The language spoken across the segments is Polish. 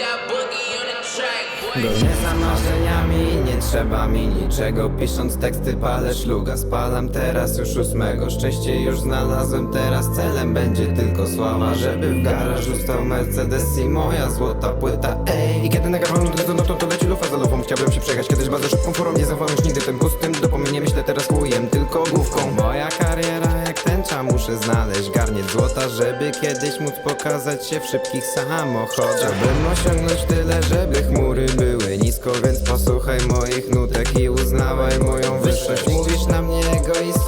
got Boogie on Gonię za marzeniami, nie trzeba mi niczego. Pisząc teksty palę szluga. Spalam teraz już ósmego. Szczęście już znalazłem. Teraz Celem będzie tylko sława. Żeby w garażu stał Mercedes i moja złota płyta. Ej, i kiedy nagrywam to, no to, to leci lufa za lufą. Chciałbym się przejechać kiedyś bardzo szybką furą. Nie zachowam już nigdy tym pustym Dopomnie nie myślę teraz chujem, tylko główką. Moja kariera jak tęcza Muszę znaleźć garniec złota Żeby kiedyś móc pokazać się w szybkich samochodach. Chciałbym osiągnąć tyle, żeby chmury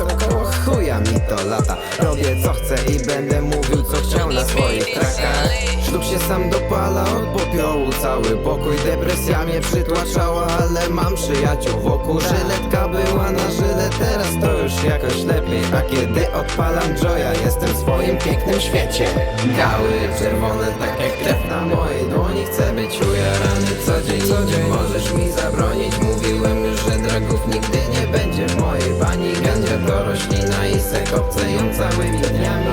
egoisto, koło chuja mi to lata. Robię co chcę i będę mówił co chciał na swoich trakach. Ślub się sam dopala od popiołu Cały pokój. Depresja mnie przytłaczała Ale mam przyjaciół wokół. Żyletka była na żyle Teraz to już jakoś lepiej. A kiedy odpalam joya Jestem w swoim pięknym świecie. Gały czerwone tak jak krew na mojej dłoni. Chcę być ujarany co dzień Co dzień możesz mi zabronić Mówiłem że dragów nigdy nie będzie w mojej bani. Gędzia to roślina i sek obceją całymi dniami.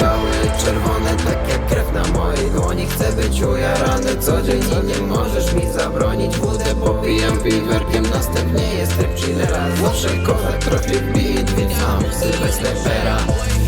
Gały czerwone tak jak krew na mojej dłoni. Chcę być ujarany co dzień i nie możesz mi zabronić. Wódę popijam piwerkiem Następnie jest tryb chillera. Zawsze kocham trafię w beat Więc mam Sylwestrera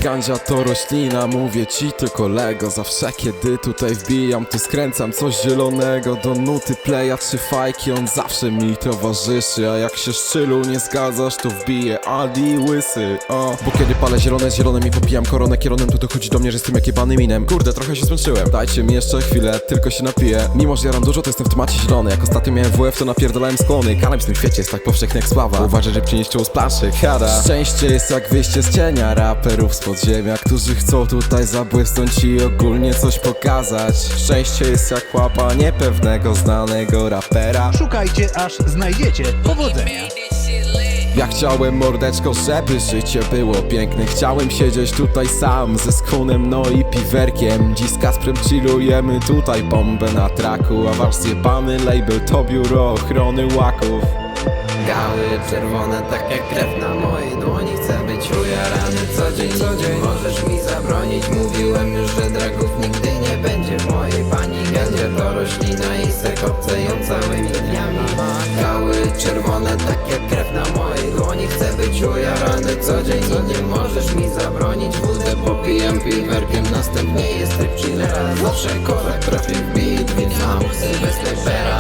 Gandzia to roślina, mówię ci to kolego Zawsze kiedy tutaj wbijam, to skręcam coś zielonego. Do nuty playa czy fajki, on zawsze mi towarzyszy. A jak się szczylu nie zgadzasz, to wbiję Adi łysy, o. Bo kiedy palę zielone, zielone mi popijam koronę. Kieronem To dochodzi do mnie, że jestem jak minem. Kurde, trochę się zmęczyłem, dajcie mi jeszcze chwilę, tylko się napiję. Mimo, że jaram dużo, to jestem w temacie zielony. Jak ostatnio miałem WF, to napierdalałem skłony. Kanał w tym świecie jest tak powszechny jak sława. Uważaj, że przynieście z planszy, hada Szczęście jest jak wyjście z cienia. Raperów z podziemia Którzy chcą tutaj zabłysnąć i ogólnie coś pokazać Szczęście jest jak łapa niepewnego, znanego rapera Szukajcie aż znajdziecie. Powodzenia. Ja chciałem mordeczko, żeby życie było piękne Chciałem siedzieć tutaj sam ze skunem, no i piwerkiem Dziś z Kasprem chillujemy tutaj bombę na traku A wasz zjebany label to biuro ochrony łaków Gały czerwone tak jak krew na mojej co dzień, Możesz mi zabronić, mówiłem już, że dragów nigdy nie będzie mojej pani Gędzia to roślina i sek obceją całymi dniami. Gały czerwone tak jak krew na mojej dłoni. Chcę być ujarany co dzień i nie możesz mi zabronić. Wódę popijam piwerkiem, następnie jest tryb chillera. Zawsze kocham trafię w beat, więc mam Sylwestrera